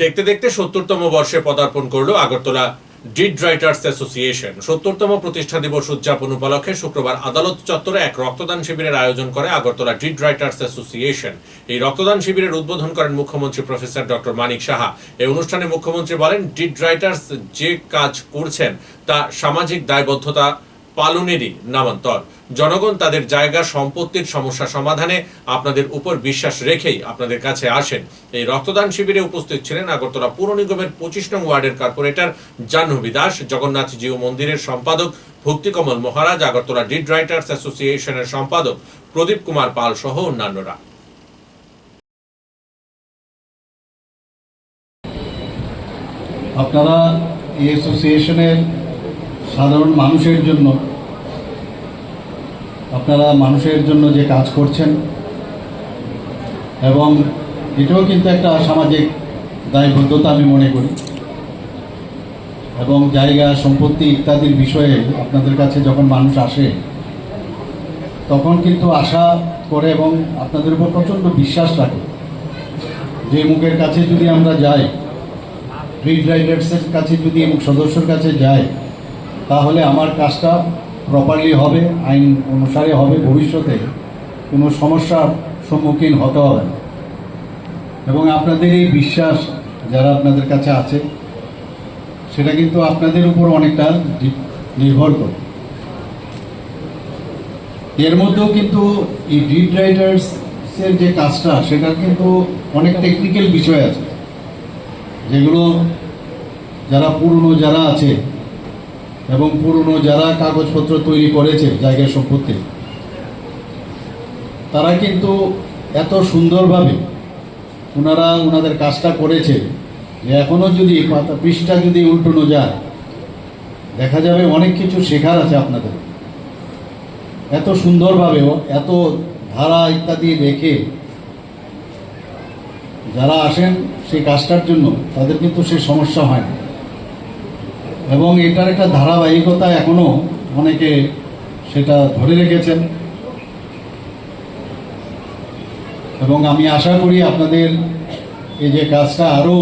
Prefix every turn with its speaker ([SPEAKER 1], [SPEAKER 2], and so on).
[SPEAKER 1] দেখতে দেখতে সত্তরতম বর্ষে পদার্পণ করল আগরতলা ডিড রাইটার্স অ্যাসোসিয়েশন। সত্তরতম প্রতিষ্ঠা দিবস উদযাপন উপলক্ষে শুক্রবার আদালত চত্বরে এক রক্তদান শিবিরের আয়োজন করে আগরতলা ডিড রাইটার্স অ্যাসোসিয়েশন। এই রক্তদান শিবিরের উদ্বোধন করেন মুখ্যমন্ত্রী প্রফেসর ডক্টর মানিক সাহা। এই অনুষ্ঠানে মুখ্যমন্ত্রী বলেন, ডিড রাইটার্স যে কাজ করছেন তা সামাজিক দায়বদ্ধতা পালনেরই নামান্তর। জনগণ তাদের জায়গা, সম্পত্তির সমস্যা সমাধানে আপনাদের উপর বিশ্বাস রেখেই আপনাদের কাছে আসেন। এই রক্তদান শিবিরে উপস্থিত ছিলেন আগরতলা পুর নিগমের পঁচিশ নং ওয়ার্ডের কর্পোরেটর জাহ্নবী দাস জগন্নাথ জিউ মন্দিরের সম্পাদক ভক্তিকমল মহারাজ, আগরতলা ডিড রাইটার্স অ্যাসোসিয়েশনের সম্পাদক প্রদীপ কুমার পাল সহ অন্যান্যরা।
[SPEAKER 2] আপনারা এই অ্যাসোসিয়েশনের সাধারণ মানুষের জন্য, আপনারা মানুষের জন্য যে কাজ করছেন, এবং এটাও কিন্তু একটা সামাজিক দায়বদ্ধতা আমি মনে করি, এবং জায়গা, সম্পত্তি ইত্যাদির বিষয়ে আপনাদের কাছে যখন মানুষ আসে, তখন কিন্তু আশা করে এবং আপনাদের উপর প্রচণ্ড বিশ্বাস রাখে। যে মুখের কাছে যদি আমরা যাই রিড রাইডার্সের কাছে যদি এবং সদস্যর কাছে যায় তাহলে আমার কাজটা প্রপারলি হবে, আইন অনুসারে হবে ভবিষ্যতে। কোনো সমস্যার সম্মুখীন হতে হবে এবং আপনাদের এই বিশ্বাস যারা আপনাদের কাছে আছে, সেটা কিন্তু আপনাদের উপর অনেকটা নির্ভর করে। এর মধ্যেও কিন্তু এই রিড রাইটার্সের যে কাজটা সেটার কিন্তু অনেক টেকনিক্যাল বিষয় আছে। যেগুলো যারা পুরনো যারা আছে এবং পুরনো যারা কাগজপত্র তৈরি করেছে জায়গা সম্পত্তি, তারা কিন্তু এত সুন্দরভাবে ওনারা ওনাদের কাজটা করেছে যে এখনও যদি পাতা পৃষ্ঠা যদি উল্টোনো যায়, দেখা যাবে অনেক কিছু শেখার আছে আপনাদের। এত সুন্দরভাবেও এত ধারা ইত্যাদি রেখে যারা আসেন সেই কাজটার জন্য তাদের কিন্তু সে সমস্যা হয় না। এবং এটার একটা ধারাবাহিকতা এখনও অনেকে সেটা ধরে রেখেছেন। এবং আমি আশা করি আপনাদের এই যে কাজটা আরও